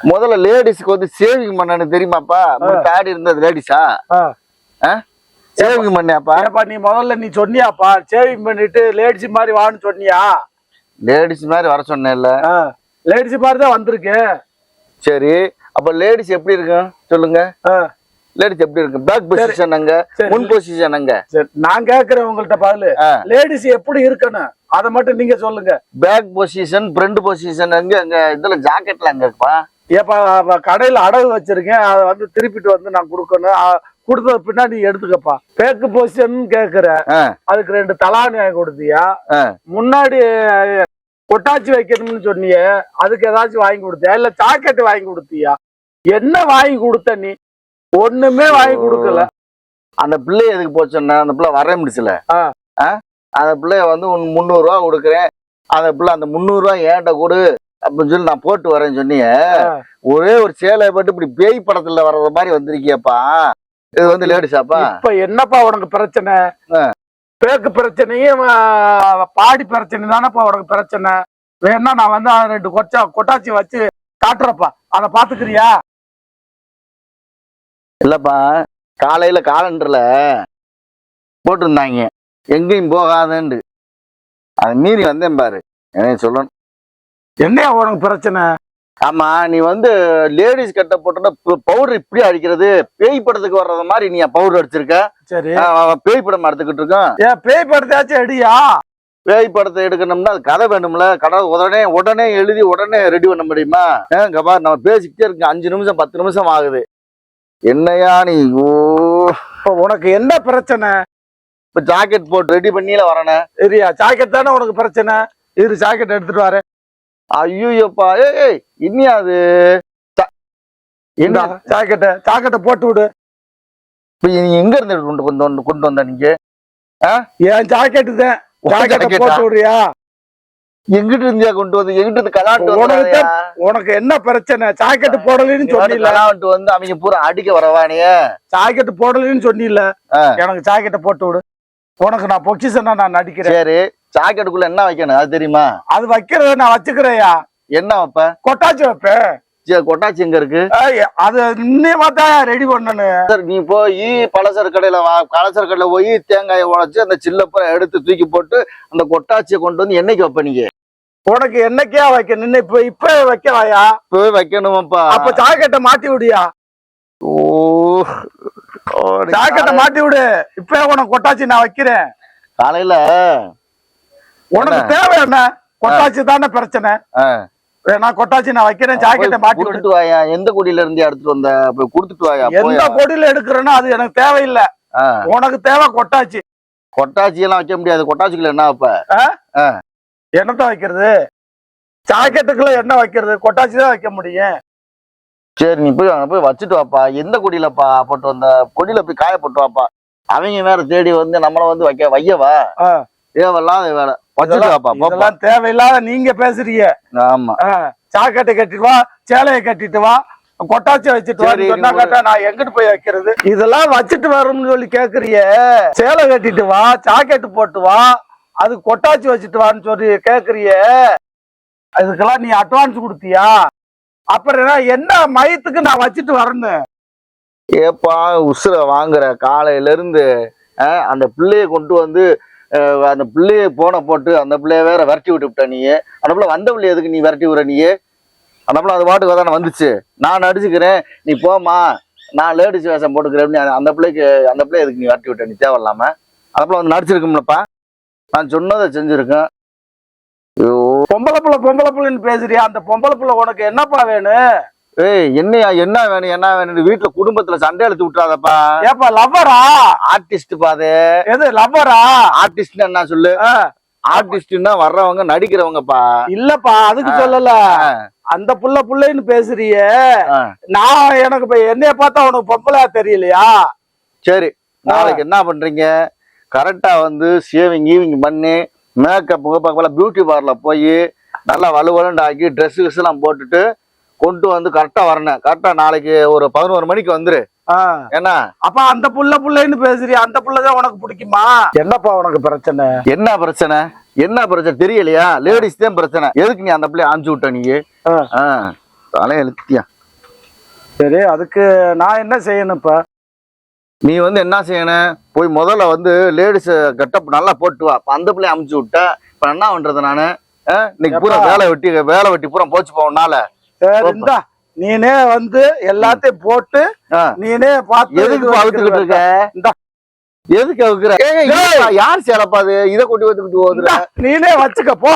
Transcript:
முதல்ல லேடிஸ்க்கு வந்து சேவிங் பண்ணனு தெரியுமாப்பா? தாடி இருந்தது லேடிஸா. சேவிங் பண்ணியாப்பா? ஏப்பா நீ முதல்ல நீ சொன்னியாப்பா சேவிங் பண்ணிட்டு லேடிஸ் மாதிரி வான்னு சொன்னியா? லேடிஸ் மாதிரி வர சொன்னேன்ல. லேடிஸ் மாதிரி தான் வந்திருக்கு. சரி அப்ப லேடிஸ் எப்படி இருக்கும்? சொல்லுங்க. லேடிஸ் எப்படி இருக்கும்? பேக் பொசிஷன் அங்க. முன் பொசிஷன் அங்க. நான் கேக்குறேன் உங்கள்ட்ட பதிலு. லேடிஸ் எப்படி இருக்கணும்? அதை மட்டும் நீங்க சொல்லுங்க. பேக் பொசிஷன் ஃப்ரண்ட் பொசிஷன் அங்க அங்க இதுல ஜாக்கெட்ல அங்க இருக்குப்பா. ஏப்பா கடையில அடகு வச்சிருக்கேன். அதை வந்து திருப்பிட்டு வந்து நான் கொடுக்கணும். கொடுத்தது பின்னாடி நீ எடுத்துக்கப்பா பேக்கு பொசிஷன் கேக்குற. ஆ, அதுக்கு ரெண்டு தலானி வாங்கி கொடுத்தியா? ஆ. முன்னாடி கொட்டாச்சி வைக்கணும்னு சொன்னியே. அதுக்கு ஏதாச்சும் வாங்கி கொடுத்தியா? இல்ல ஜாக்கெட் வாங்கி கொடுத்தியா? என்ன வாங்கி கொடுத்த நீ? ஒண்ணுமே வாங்கி கொடுக்கல. அந்த பிள்ளை எதுக்கு போச்சுன்னா அந்த பிள்ளை வர முடிச்சல ஆ. அந்த பிள்ளைய வந்து உன் முந்நூறு ரூபா கொடுக்குறேன். அந்த பிள்ளை அந்த முந்நூறு ரூபா ஏன்ட்ட கொடு. அப்படின்னு சொல்லி நான் போட்டு வரேன்னு சொன்னீங்க. ஆ. ஒரே ஒரு சேலை பட்டு இப்படி பேய் படத்துல வர்றது மாதிரி வந்திருக்கியப்பா. இது வந்து லேடிஸாப்பா? இப்ப என்னப்பா உனக்கு பிரச்சனை. பேக்கு பிரச்சனையும் பாடி பிரச்சனை தானப்பா உனக்கு பிரச்சனை? வேணா நான் வந்து ரெண்டு கொச்சா கொட்டாச்சி வச்சு காட்டுறப்பா அதை பாத்துக்கிறியா இல்லப்பா காலையில காலண்டர்ல போட்டிருந்தாங்க. எங்கேயும் போகாதேன்னு அதை மீறி வந்தேன் பாரு. என்ன சொல்லணும். என்னையா உனக்கு பிரச்சனை? ஆமா நீ வந்து லேடிஸ் கட்ட போட்டோன்னா பவுடர் இப்படி அடிக்கிறது? பேய் படத்துக்கு வர்றது மாதிரி நீ பவுடர் அடிச்சிருக்க? சரி. பேய் படம் எடுத்துக்கிட்டு இருக்கான் ஏன் பேய் படுத்தாச்சும் அடியா பேய் படத்தை எடுக்கணும்னா அது கதை வேணும்ல. கதை உடனே உடனே எழுதி உடனே ரெடி பண்ண முடியுமா? ஏங்க பாரு நம்ம பேசிக்கிட்டே இருக்கோம் அஞ்சு நிமிஷம் பத்து நிமிஷம் ஆகுது. என்னையா நீ? ஓ. உனக்கு என்ன பிரச்சனை? இப்ப ஜாக்கெட் போட்டு ரெடி பண்ணியில வரனே. சரியா ஜாக்கெட் தானே உனக்கு பிரச்சனை? இரு ஜாக்கெட் எடுத்துட்டு வரேன். ஐயோப்பா ஏய் இன்னியா அது? என்ன? ஜாக்கெட்டை ஜாக்கெட்டை போட்டு விடு. இப்ப நீ எங்க இருந்து கொண்டு கொண்டு வந்து கொண்டு வந்த நீங்க? என் ஜாக்கெட்டு தான். ஜாக்கெட்டை? போட்டு விடுறியா? எங்கிட்டு இருந்தியா கொண்டு வந்து? எங்கிட்டு இருந்து கலாட்டு உனக்கு? உனக்கு என்ன பிரச்சனை? ஜாக்கெட் போடலன்னு சொன்னில கலாட்டு வந்து அவங்க பூரா அடிக்க வரவானிய ஜாக்கெட் போடலன்னு சொன்னில. எனக்கு ஜாக்கெட்டை போட்டு விடு. உனக்கு நான் பொக்கிஷனா நான் நடிக்கிறேன். சரி. ஜாக்கெட்டுக்குள்ள என்ன வைக்கணும்? அது தெரியுமா? அது வைக்கிறத நான் வச்சுக்கிறேயா என்ன வைப்ப? கொட்டாச்சி வைப்பேன் கொட்டாச்சி எங்க இருக்கு? அது இன்னும் தான் ரெடி பண்ணனு சார் நீ போய் பலசர கடையில பலசர கடையில போய் தேங்காயை உடைச்சு அந்த சில்லப்பரை எடுத்து தூக்கி போட்டு அந்த கொட்டாச்சியை கொண்டு வந்து என்னைக்கு வைப்ப நீங்க? உனக்கு என்னைக்கா வைக்க நின்னு இப்ப இப்ப வைக்கலாயா போய் வைக்கணுமாப்பா. அப்ப ஜாக்கெட்டை மாட்டி விடியா. ஓ ஜாக்கெட்டை மாட்டி விடு. இப்ப உனக்கு கொட்டாச்சி நான் வைக்கிறேன். காலையில உனக்கு தேவை என்ன கொட்டாச்சி தானே பிரச்சனை. வேணா கொட்டாச்சி நான் வைக்கிறேன் ஜாக்கெட்டை மாட்டி விடு. கொடுத்துட்டு வாயா? எந்த குடியில இருந்து எடுத்துட்டு வந்த? போய் கொடுத்துட்டு வாயா எந்த கொடியில எடுக்கிறேனோ அது எனக்கு தேவையில்லை. உனக்கு தேவை கொட்டாச்சி. கொட்டாச்சி எல்லாம் வைக்க முடியாது. கொட்டாச்சிக்குள்ள என்ன வைப்ப என்னத்த வைக்கிறது? ஜாக்கெட்டுக்குள்ள என்ன வைக்கிறது? கொட்டாச்சி தான் வைக்க முடியும். சரி நீ போய் போய் வச்சுட்டு வாப்பா. எந்த கொடியிலப்பா போட்டு வந்த? கொடியில போய் காய போட்டு வாப்பா. அவங்க வேற தேடி வந்து நம்மள வந்து வைக்க வையவா. தேவையில்லாத வேலை. இதெல்லாம் தேவையில்லாத நீங்க பேசுறீங்க. ஆமா. ஆ, ஜாக்கெட்டை கட்டிட்டு வா சேலையை கட்டிட்டு வா கொட்டாச்சி வச்சுட்டு சொன்னா கேட்டா நான் எங்கிட்டு போய் வைக்கிறது? இதெல்லாம் வச்சுட்டு வரும்னு சொல்லி கேக்குறிய சேலை கட்டிட்டு வா ஜாக்கெட் போட்டு வா அது கொட்டாச்சி வச்சுட்டு வான்னு சொல்லி கேக்குறிய அதுக்கெல்லாம் நீ அட்வான்ஸ் கொடுத்தியா? அப்புறம் என்ன, மயத்துக்கு நான் வச்சுட்டு வரணும்? ஏப்பா உசுர வாங்குற காலையில இருந்து அந்த பிள்ளைய கொண்டு வந்து அந்த பிள்ளைய போனை போட்டு அந்த பிள்ளைய வேற விரட்டி விட்டு விட்ட நீ அந்த பிள்ளை வந்த பிள்ளை எதுக்கு நீ விரட்டி விடுற நீ அந்த பிள்ளை அது பாட்டுக்கு தானே வந்துச்சு. நான் நடிச்சுக்கிறேன் நீ போமா நான் லேடிஸ் வேஷம் போட்டுக்கிறேன் அந்த பிள்ளைக்கு அந்த பிள்ளை எதுக்கு நீ விரட்டி விட்ட? நீ தேவையில்லாம. அந்த பிள்ளை வந்து நடிச்சிருக்கும்லப்பா. நான் சொன்னதை செஞ்சிருக்கேன். ஐயோ. பொம்பளை பிள்ளை பொம்பளை பிள்ளைன்னு பேசுறியா? அந்த பொம்பளை பிள்ளை உனக்கு என்னப்பா வேணும்? ஏய் என்னையா என்ன வேணும் என்ன வேணும் வீட்டுல குடும்பத்துல சண்டை எடுத்து விட்டுறாதப்பா. ஏப்பா லவ்வரா ஆர்டிஸ்ட் பாதே எது லவ்வரா ஆர்டிஸ்ட் என்ன சொல்லு? ஆர்டிஸ்ட்னா வர்றவங்க நடிக்கிறவங்கப்பா. இல்லப்பா அதுக்கு சொல்லல. அந்த புள்ள புள்ளைன்னு பேசுறிய. நான் எனக்கு இப்ப என்னைய பார்த்தா உனக்கு பொம்பளையா தெரியலையா? சரி நாளைக்கு என்ன பண்றீங்க? கரெக்டா வந்து ஷேவிங் ஈவிங் பண்ணி மேக்கப் பியூட்டி பார்ல போய் நல்லா வலுவலுன்னு ஆக்கி ட்ரெஸ் எல்லாம் போட்டுட்டு கொண்டு வந்து கரெக்டா வரணும். கரெக்டா நாளைக்கு ஒரு பதினோரு மணிக்கு வந்துரு. ஆ. ஏன்னா? அப்ப அந்த புள்ள புள்ளைன்னு பேசுறிய அந்த புள்ளதான் உனக்கு பிடிக்குமா? என்னப்பா உனக்கு பிரச்சனை? என்ன பிரச்சனை? என்ன பிரச்சனை தெரியலையா? லேடிஸ் தான் பிரச்சனை. எதுக்கு நீ அந்த பிள்ளைய அனுப்பிச்சு விட்ட நீ? ஆ. ஆ. தலை எழுத்தியா சரி அதுக்கு நான் என்ன செய்யணும் இப்ப? நீ வந்து என்ன செய்யணும்? போய் முதல்ல வந்து லேடிஸ் கெட்டப் நல்லா போட்டு வா. அப்ப அந்த பிள்ளைய அமுச்சு விட்ட இப்ப என்ன பண்றது நானு? ஆ? இன்னைக்கு பூரா? வேலை வெட்டி வேலை வெட்டி பூரா போச்சு போனால சரி இந்தா நீனே வந்து எல்லாத்தையும் போட்டு. நீனே பார்த்து எதுக்கு அவுத்துக்கிட்டு இருக்க? இந்தா. எதுக்கு அவுக்குற. யார் சேலப்பா அது? இதை கொண்டு வந்துக்கிட்டு நீனே வச்சுக்க போ.